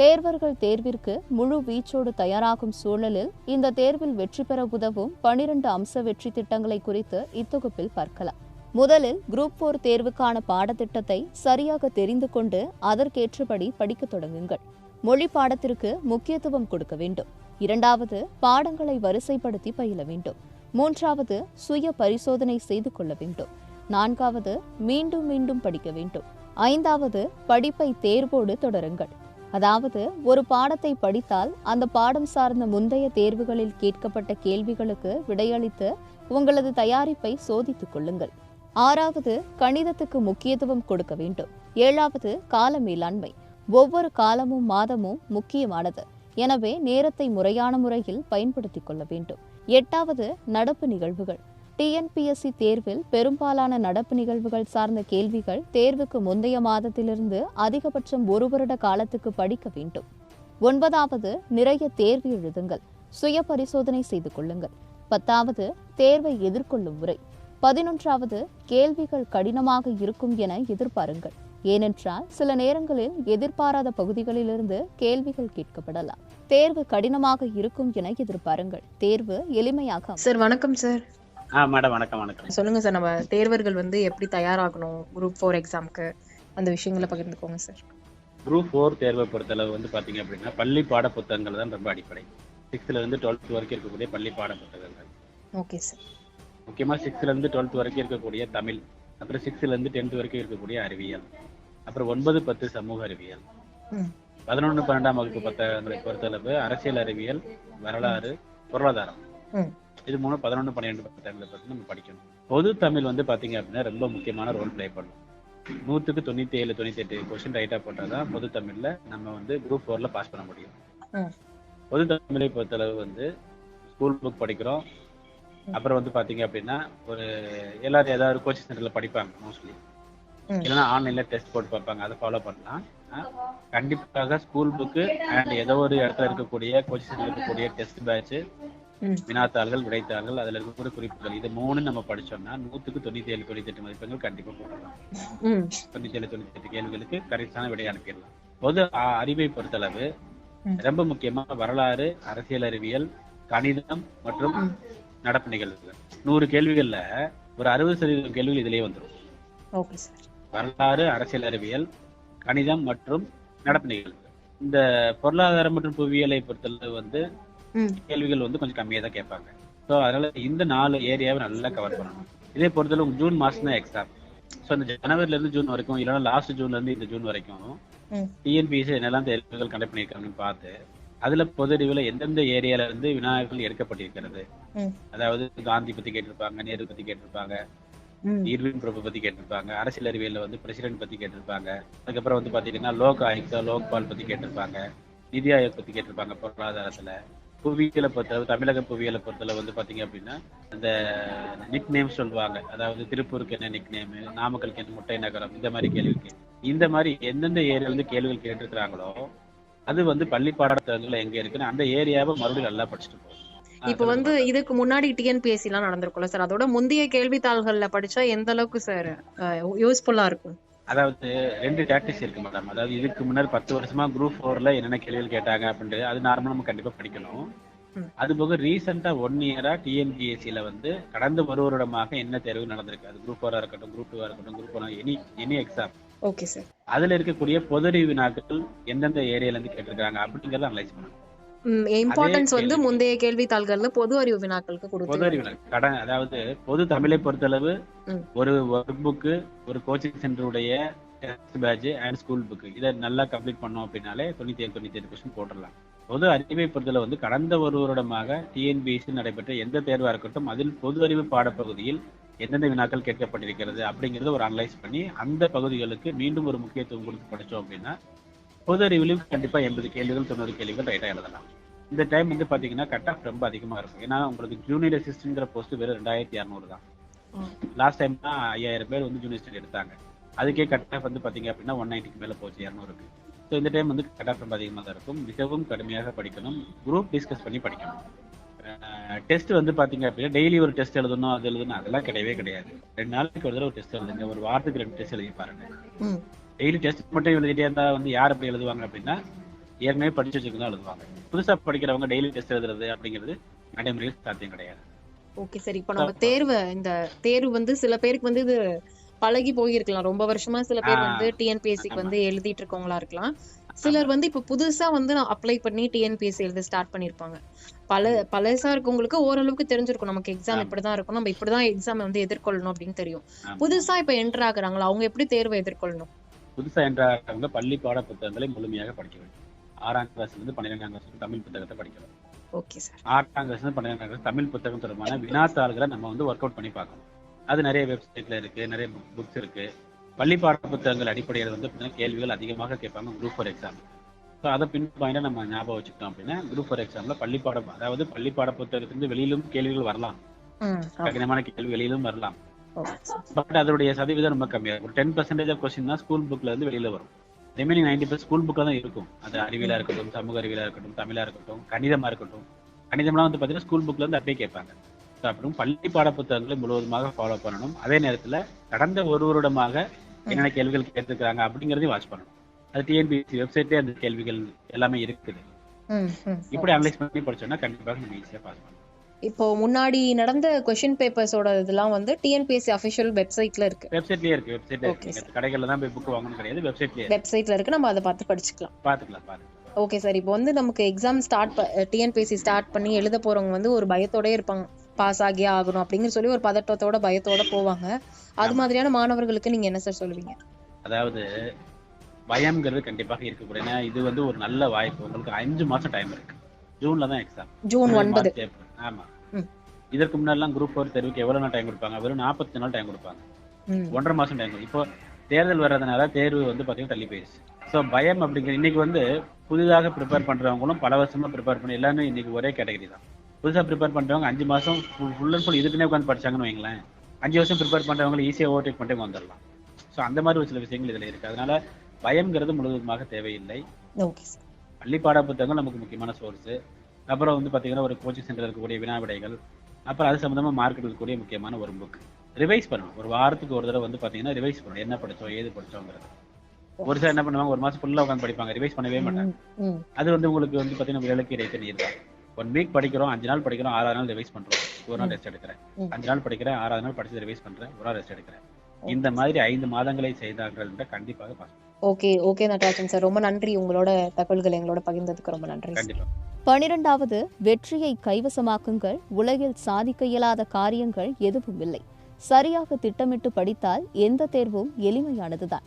தேர்வர்கள் தேர்விற்கு முழு வீச்சோடு தயாராகும் சூழலில் இந்த தேர்வில் வெற்றி பெற உதவும் பனிரெண்டு அம்ச வெற்றி திட்டங்களை குறித்து இத்தொகுப்பில் பார்க்கலாம். முதலில் குரூப் போர் தேர்வுக்கான பாடத்திட்டத்தை சரியாக தெரிந்து கொண்டு அதற்கேற்றபடி படிக்கத் தொடங்குங்கள். மொழி பாடத்திற்கு முக்கியத்துவம் கொடுக்க வேண்டும். இரண்டாவது பாடங்களை வரிசைப்படுத்தி பயில வேண்டும். மூன்றாவது சுய பரிசோதனை செய்து கொள்ள வேண்டும். நான்காவது மீண்டும் மீண்டும் படிக்க வேண்டும். ஐந்தாவது படிப்பை தேர்வோடு தொடருங்கள். அதாவது ஒரு பாடத்தை படித்தால் அந்த பாடம் சார்ந்த முந்தைய தேர்வுகளில் கேட்கப்பட்ட கேள்விகளுக்கு விடையளித்து உங்களது தயாரிப்பை சோதித்துக் கொள்ளுங்கள். ஆறாவது கணிதத்துக்கு முக்கியத்துவம் கொடுக்க வேண்டும். ஏழாவது கால மேலாண்மை. ஒவ்வொரு காலமும் மாதமும் முக்கியமானது. எனவே நேரத்தை முறையான முறையில் பயன்படுத்திக் கொள்ள வேண்டும். எட்டாவது நடப்பு நிகழ்வுகள். டிஎன்பிஎஸ்சி தேர்வில் பெரும்பாலான நடப்பு நிகழ்வுகள் சார்ந்த கேள்விகள் தேர்வுக்கு முந்தைய மாதத்திலிருந்து அதிகபட்சம் ஒரு வருட காலத்துக்கு படிக்க வேண்டும். ஒன்பதாவது நிறைய தேர்வு எழுதுங்கள். சுய பரிசோதனை செய்து கொள்ளுங்கள். பத்தாவது தேர்வை எதிர்கொள்ளும் முறை. பதினொன்றாவது கேள்விகள் கடினமாக இருக்கும் என எதிர்பாருங்கள். ஏனென்றால் சில நேரங்களில் எதிர்பாராத பகுதிகளிலிருந்து கேள்விகள் கேட்கப்படலாம். தேர்வு கடினமாக இருக்கும் என எதிர்பாருங்கள். தேர்வு எளிமையாக சார் வணக்கம் சார். ஆ மேடம் வணக்கம் வணக்கம். சொல்லுங்க சார் நம்ம தேர்வர்கள் வந்து எப்படி தயாராகணும்? குரூப் ஃபோர் எக்ஸாம்க்கு அந்த விஷயங்களை பகிர்ந்துக்கோங்க சார். குரூப் ஃபோர் தேர்வை பொறுத்தளவு வந்து பார்த்தீங்க அப்படின்னா பள்ளி பாட புத்தகங்கள் தான் ரொம்ப அடிப்படை. சிக்ஸ்த்ல இருந்து டுவெல்த் வரைக்கும் இருக்கக்கூடிய பள்ளி பாட புத்தகங்கள் ஓகே சார். முக்கியமாக சிக்ஸ்த்ல இருந்து டுவெல்த் வரைக்கும் இருக்கக்கூடிய தமிழ். அப்புறம் சிக்ஸ்த்ல இருந்து டென்த் வரைக்கும் இருக்கக்கூடிய அறிவியல். அப்புறம் ஒன்பது பத்து சமூக அறிவியல். பதினொன்று பன்னெண்டாம் வகுப்பு புத்தகங்களை பொறுத்தளவு அரசியல் அறிவியல் வரலாறு பொருளாதாரம். இது மூணு பதினொன்று பன்னிரெண்டு புத்தகங்களை பற்றி நம்ம படிக்கணும். பொது தமிழ் வந்து பார்த்தீங்க அப்படின்னா ரொம்ப முக்கியமான ரோல் ப்ளே பண்ணும். நூற்றுக்கு தொண்ணூற்றி ஏழு தொண்ணூற்றி எட்டு கொஸ்டின் ரைட்டாக போட்டால் தான் பொது தமிழில் நம்ம வந்து குரூப் ஃபோரில் பாஸ் பண்ண முடியும். பொது தமிழை பொறுத்தளவு வந்து ஸ்கூல் புக் படிக்கிறோம். அப்புறம் வந்து பார்த்தீங்க அப்படின்னா ஒரு எல்லாரும் ஏதாவது கோச்சிங் சென்டரில் படிப்பாங்க மோஸ்ட்லி. இல்லைன்னா ஆன்லைனில் டெஸ்ட் போட்டு பார்ப்பாங்க. அதை ஃபாலோ பண்ணலாம். கண்டிப்பாக ஸ்கூல் புக்கு அண்ட் ஏதோ ஒரு இடத்துல இருக்கக்கூடிய கோச்சிங் சென்டர் இருக்கக்கூடிய டெஸ்ட் பேட்ச் வினாத்தாள்கள் விடைத்தாள்கள் அதில் இருக்கக்கூடிய குறிப்புகள். இது மூணு நம்ம படிச்சோம்னா நூற்றுக்கு தொண்ணூற்றி ஏழு தொண்ணூற்றி எட்டு மதிப்பெண்கள் கண்டிப்பாக போடலாம் ம். தொண்ணூற்றி ஏழு தொண்ணூற்றி எட்டு கேள்விகளுக்கு கரெக்டான விடை அனுப்பிடலாம். பொது அறிவை பொறுத்தளவு. ரொம்ப முக்கியமா வரலாறு அரசியல் அறிவியல் கணிதம் மற்றும். நடப்பு நிகழ்வுகள் நூறு கேள்விகள்ல ஒரு அறுபது சதவீதம் கேள்விகள் இதுலயே வந்துடும் வரலாறு அரசியல் அறிவியல் கணிதம் மற்றும் நடப்பு நிகழ்வுகள் இந்த பொருளாதாரம் மற்றும் புவியியலை பொறுத்தளவு வந்து கேள்விகள் வந்து கொஞ்சம் கம்மியாக தான் கேட்பாங்க. ஸோ அதனால இந்த நாலு ஏரியாவை நல்லா கவர் பண்ணணும். இதே பொறுத்தளவு ஜூன் மாசம் தான் எக்ஸாம் ஸோ இந்த ஜனவரில இருந்து ஜூன் வரைக்கும் இல்லைன்னா லாஸ்ட் ஜூன்ல இருந்து இந்த ஜூன் வரைக்கும் டிஎன்பிஎஸ்சி என்னெல்லாம் தேர்வுகள் கண்டக்ட் பண்ணியிருக்காங்கன்னு பார்த்து அதுல பொது அறிவுல எந்தெந்த ஏரியால இருந்து விநாயகர்கள் எடுக்கப்பட்டிருக்கிறது? அதாவது காந்தி பத்தி கேட்டிருப்பாங்க நேரு பத்தி கேட்டிருப்பாங்க ம். இர்வின் பிரபு பத்தி கேட்டிருப்பாங்க அரசியல் அறிவியல்ல வந்து பிரசிடென்ட் பத்தி கேட்டிருப்பாங்க அதுக்கப்புறம் வந்து பாத்தீங்கன்னா லோக் ஆயுக்தா லோக்பால் பத்தி கேட்டிருப்பாங்க நிதி ஆயோக் பத்தி கேட்டிருப்பாங்க பொருளாதாரத்துல. புவியியலை பொறுத்தளவு தமிழக புவியியலை பொறுத்தளவு வந்து பாத்தீங்க அப்படின்னா அந்த நிக் நேம் சொல்லுவாங்க. அதாவது திருப்பூருக்கு என்ன நிக் நேம் நாமக்கலுக்கு என்ன முட்டை நகரம் இந்த மாதிரி கேள்விக்கு இந்த மாதிரி எந்தெந்த ஏரியால இருந்து கேள்விகள் கேட்டிருக்கிறாங்களோ அது வந்து பள்ளி பாடத்தகங்கள்ல எங்க இருக்குன்னு அந்த ஏரியாவை மறுபடியும் நல்லா படிச்சுட்டு போகும் இப்போ வந்து இதுக்கு முன்னாடி டிஎன்பிஎஸ்சி எல்லாம் நடந்திருக்கும்ல சார்? அதோட முந்தைய கேள்வித்தாள்கள்ல படிச்சா எந்த அளவுக்கு சார் யூஸ்ஃபுல்லா இருக்கும்? அதாவது ரெண்டு டாக்டிக்ஸ் இருக்கு மேடம் அதாவது இதுக்கு முன்னாடி பத்து வருஷமா குரூப் ஃபோர்ல என்னென்ன கேள்விகள் கேட்டாங்க அப்படின்ட்டு அது நார்மலா நம்ம கண்டிப்பா படிக்கணும். அது போக ரீசெண்டா ஒன் இயரா டிஎன்பிஎஸ்சியில வந்து கடந்த ஒரு வருடமாக என்ன தேர்வு நடந்திருக்கு? அது குரூப் ஃபோரா இருக்கட்டும் குரூப் டூவா இருக்கட்டும் group one any any exam okay sir அதுல இருக்கக்கூடிய பொதறிவு வினாக்கள் எந்தெந்த ஏரியால இருந்து கேட்டிருக்காங்க அப்படிங்கறத அனலைஸ் பண்ணணும். இம்பார்ட்டன்ஸ் வந்து கேள்வி. முந்தைய கேள்வித்தாள்கள்ல பொது அறிவு வினாக்களுக்கு பொது கொடுத்து அறிவு வினா- கடன் அதாவது பொது தமிழை பொறுத்தளவு. ஒரு ஒர்க் புக்கு ஒரு coaching சென்டருடைய test batch and school book இதை நல்லா கம்ப்ளீட் பண்ணோம் அப்படின்னாலே தொண்ணூத்தி ஏழு தொண்ணூத்தி ஏழு கொஸ்டின் போட்டுடலாம் பொது அறிவை பொறுத்தளவு வந்து கடந்த ஒரு வருடமாக டிஎன்பிஎஸ்சி நடைபெற்ற எந்த தேர்வா இருக்கட்டும் அதில் பொது அறிவு பாடப்பகுதியில் எந்தெந்த வினாக்கள் கேட்கப்பட்டிருக்கிறது அப்படிங்கறத ஒரு அனலைஸ் பண்ணி அந்த பகுதிகளுக்கு மீண்டும் ஒரு முக்கியத்துவம் கொடுத்து படிச்சோம் அப்படின்னா பொது அறிவிலும் கண்டிப்பா எண்பது கேள்விகள் தொண்ணூறு கேள்விகள் ரைட்டா எழுதலாம் இந்த டைம் வந்து பாத்தீங்கன்னா கட் ஆஃப் ரொம்ப அதிகமா இருக்கும். ஏன்னா உங்களுக்கு ஜூனியர் அசிஸ்டன்ட்ங்கிற போஸ்ட் வெறும் ரெண்டாயிரத்தி இரநூறு தான். லாஸ்ட் டைம் தான் ஐயாயிரம் பேர் வந்து ஜூனியர் ஸ்டூடெண்ட் எடுத்தாங்க. அதுக்கே கட் ஆஃப் வந்து பாத்தீங்க அப்படின்னா ஒன் நைன்ட்டிக்கு மேல போச்சு இரநூறுக்கு ஸோ இந்த டைம் வந்து கட் ஆஃப் ரொம்ப அதிகமாக தான் இருக்கும். மிகவும் கடுமையாக படிக்கணும். குரூப் டிஸ்கஸ் பண்ணி படிக்கணும். டெஸ்ட் வந்து பாத்தீங்க அப்படின்னா டெய்லி ஒரு டெஸ்ட் எழுதணும் அது எழுதணும் அதெல்லாம் கிடையவே கிடையாது. ரெண்டு நாளைக்கு ஒரு தடவை ஒரு டெஸ்ட் எழுதுங்க. ஒரு வாரத்துக்கு ரெண்டு டெஸ்ட் எழுதி பாருங்க. டெய்லி டெஸ்ட் மட்டும் எழுதிட்டே இருந்தா வந்து யார் அப்படி எழுதுவாங்க அப்படின்னா ஏற்கனவே படிச்சு வச்சுக்கணும் எழுதுவாங்க. புதுசா படிக்கிறவங்க டெய்லி டெஸ்ட் எழுதுறது அப்படிங்கிறது நடைமுறையில் சாத்தியம் கிடையாது. Okay sir. இப்போ நம்ம தேர்வு இந்த தேர்வு வந்து சில பேருக்கு வந்து இது பழகி போயிருக்கலாம். ரொம்ப வருஷமா சில பேர் வந்து டிஎன்பிஎஸ்சிக்கு. வந்து எழுதிட்டு இருக்கவங்களா இருக்கலாம். சிலர் வந்து இப்ப புதுசா வந்து அப்ளை பண்ணி டிஎன்பிஎஸ்சி எழுத ஸ்டார்ட் பண்ணிருப்பாங்க. பல பழசா இருக்கவங்களுக்கு ஓரளவுக்கு தெரிஞ்சிருக்கும். நமக்கு எக்ஸாம். இப்படிதான் இருக்கும் நம்ம இப்படிதான் எக்ஸாம் வந்து எதிர்கொள்ளணும் அப்படின்னு தெரியும். புதுசா இப்ப என்டர் ஆகுறாங்களா? அவங்க எப்படி தேர்வை எதிர்கொள்ளணும்? புதுசா என்றவங்க பள்ளி பாட புத்தகங்களை முழுமையாக படிக்க வேண்டும். ஆறாம் கிளாஸ்ல இருந்து பன்னிரெண்டாம் கிளாஸ் தமிழ் புத்தகத்தை படிக்கணும் ஓகே சார் ஆறாம் கிளாஸ்ல இருந்து பன்னிரெண்டாம் கிளாஸ் தமிழ் புத்தகம் தொடர்பான வினாத்தாள்களை நம்ம வந்து ஒர்க் அவுட் பண்ணி பார்க்கணும். அது நிறைய வெப்சைட்ல இருக்கு நிறைய புக்ஸ் இருக்கு. பள்ளி பாட புத்தகங்கள் அடிப்படையில் வந்து பார்த்தீங்கன்னா கேள்விகள் அதிகமாக கேட்பாங்க குரூப் ஃபார் எக்ஸாம் ஸோ அதை பின் பாயிண்டா நம்ம ஞாபகம் வச்சுக்கிட்டோம் அப்படின்னா குரூப் ஃபார் எக்ஸாம்ல பள்ளி பாடம் அதாவது பள்ளி பாட புத்தகத்திலிருந்து வெளியிலும் கேள்விகள் வரலாம். கடினமான கேள்வி வெளியிலும் வரலாம். பட் அதோடைய சதவீதம் ரொம்ப கம்மியாக ஒரு டென் பர்சன்டேஜ் ஆஃப் கொஸ்டின் தான் ஸ்கூல் புக்ல இருந்து வெளியில வரும். ரிமைனிங் நைன்டி பர்சன்ட் ஸ்கூல் புக்கில் தான் இருக்கும். அது அறிவியலா இருக்கட்டும் சமூக அறிவியலா இருக்கட்டும் தமிழா இருக்கட்டும் கணிதமா இருக்கட்டும். கணிதம்லாம் வந்து பார்த்தீங்கன்னா ஸ்கூல் புக்ல இருந்து அப்படியே கேட்பாங்க. ஸோ அப்புறம் பள்ளி பாட புத்தகங்களை முழுவதுமாக ஃபாலோ பண்ணணும். அதே நேரத்துல கடந்த ஒரு வருடமாக என்னென்ன கேள்விகள் கேட்டிருக்கிறாங்க அப்படிங்கிறதையும் வாட்ச் பண்ணணும். அது டிஎன்பிஎஸ்சி வெப்சைட்லேயே அந்த கேள்விகள் எல்லாமே இருக்குது. இப்படி அனலைஸ் பண்ணி படிச்சோம்னா கண்டிப்பாக நம்ம ஈஸியாக பாஸ் பண்ணலாம். இப்போ முன்னாடி நடந்த கொஸ்டின் பேப்பர்ஸோட இதெல்லாம் வந்து டிஎன்பிஎஸ்சி அஃபிஷியல் வெப்சைட்ல இருக்கு. வெப்சைட்லயே இருக்கு வெப்சைட்ல இருக்கு. கடைகள்ல தான் போய் புக் வாங்கணும் கிடையாது வெப்சைட்லயே வெப்சைட்ல இருக்கு. நம்ம அதை பார்த்து படிச்சுக்கலாம். பாத்துக்கலாம் பாத்துக்கலாம் ஓகே சார் இப்போ வந்து நமக்கு எக்ஸாம் ஸ்டார்ட் டிஎன்பிஎஸ்சி ஸ்டார்ட் பண்ணி எழுத போறவங்க வந்து ஒரு பயத்தோடயே இருப்பாங்க. பாஸ் ஆகியே ஆகணும் அப்படிங்கிற சொல்லி ஒரு பதட்டத்தோட பயத்தோட போவாங்க. அது. மாதிரியான மாணவர்களுக்கு நீங்க என்ன சார் சொல்லுவீங்க? அதாவது பயம்ங்கிறது கண்டிப்பாக இருக்கக்கூடாது. ஏன்னா இது வந்து ஒரு நல்ல வாய்ப்பு. உங்களுக்கு அஞ்சு மாசம் டைம் இருக்கு. ஜூன்ல தான் எக்ஸாம் ஜூன் ஒன்பது. ஆமா. இதற்கு முன்னாடிலாம் குரூப் ஃபோர் தேர்வுக்கு எவ்வளவு நாள் டைம் கொடுப்பாங்க? வெறும் நாற்பத்தி நாள் டைம் கொடுப்பாங்க. ஒன்றரை மாசம் டைம் இப்போ தேர்தல் வர்றதுனால தேர்வு வந்து பாத்தீங்கன்னா தள்ளி போயிடுச்சு ஸோ பயம் அப்படிங்கிற இன்னைக்கு வந்து புதிதாக ப்ரிப்பேர் பண்றவங்களும் பல வருஷமா ப்ரிப்பேர் பண்ணி எல்லாமே இன்னைக்கு ஒரே கேட்டகரி தான். புதுசா ப்ரிப்பேர் பண்றவங்க அஞ்சு மாசம் ஃபுல் அண்ட் ஃபுல் இதுக்குன்னே உட்காந்து படிச்சாங்கன்னு வைங்களேன். அஞ்சு வருஷம் ப்ரிப்பேர் பண்றவங்களை ஈஸியா ஓவர்டேக் பண்ணிட்டு வந்துடலாம் ஸோ அந்த மாதிரி ஒரு சில விஷயங்கள் இதுல இருக்கு. அதனால பயம்ங்கிறது முழுவதுமாக தேவையில்லை. பள்ளி பாட புத்தகங்கள் நமக்கு முக்கியமான சோர்ஸ் அப்புறம் வந்து பாத்தீங்கன்னா ஒரு கோச்சிங் சென்டர் இருக்கக்கூடிய வினா விடைகள் அப்புறம் அது சம்பந்தமா மார்க்கெட் இருக்கக்கூடிய முக்கியமான ஒரு புக் ரிவைஸ் பண்ணணும். ஒரு வாரத்துக்கு ஒரு தடவை வந்து பாத்தீங்கன்னா ரிவைஸ் பண்ணணும். என்ன படிச்சோம் ஏது படிச்சோங்கிறது. ஒரு சிலர் என்ன பண்ணுவாங்க ஒரு மாசம் ஃபுல்லா உட்காந்து படிப்பாங்க. ரிவைஸ் பண்ணவே மாட்டாங்க. அது வந்து உங்களுக்கு வந்து பாத்தீங்கன்னா விரலுக்கு இறைத்த நீர் தான். ஒன் வீக் படிக்கிறோம் அஞ்சு நாள் படிக்கிறோம் ஆறாவது நாள் ரிவைஸ் பண்றோம். ஒரு நாள் ரெஸ்ட் எடுக்கிறேன். அஞ்சு நாள் படிக்கிறேன் ஆறாவது நாள் படிச்சு ரிவைஸ் பண்றேன் ஒரு நாள் ரெஸ்ட் எடுக்கிறேன். இந்த மாதிரி ஐந்து மாதங்களை செய்தார்கள் என்றால் கண்டிப்பாக pass okay okay Natarajan sir. ரொம்ப நன்றி. உங்களோட தகவல்களை எங்களோட பகிர்ந்ததுக்கு ரொம்ப நன்றி பனிரெண்டாவது வெற்றியை கைவசமாக்குங்கள். உலகில் சாதிக்க இயலாத காரியங்கள் எதுவும் இல்லை. சரியாக திட்டமிட்டு படித்தால் எந்த தேர்வும் எளிமையானதுதான்.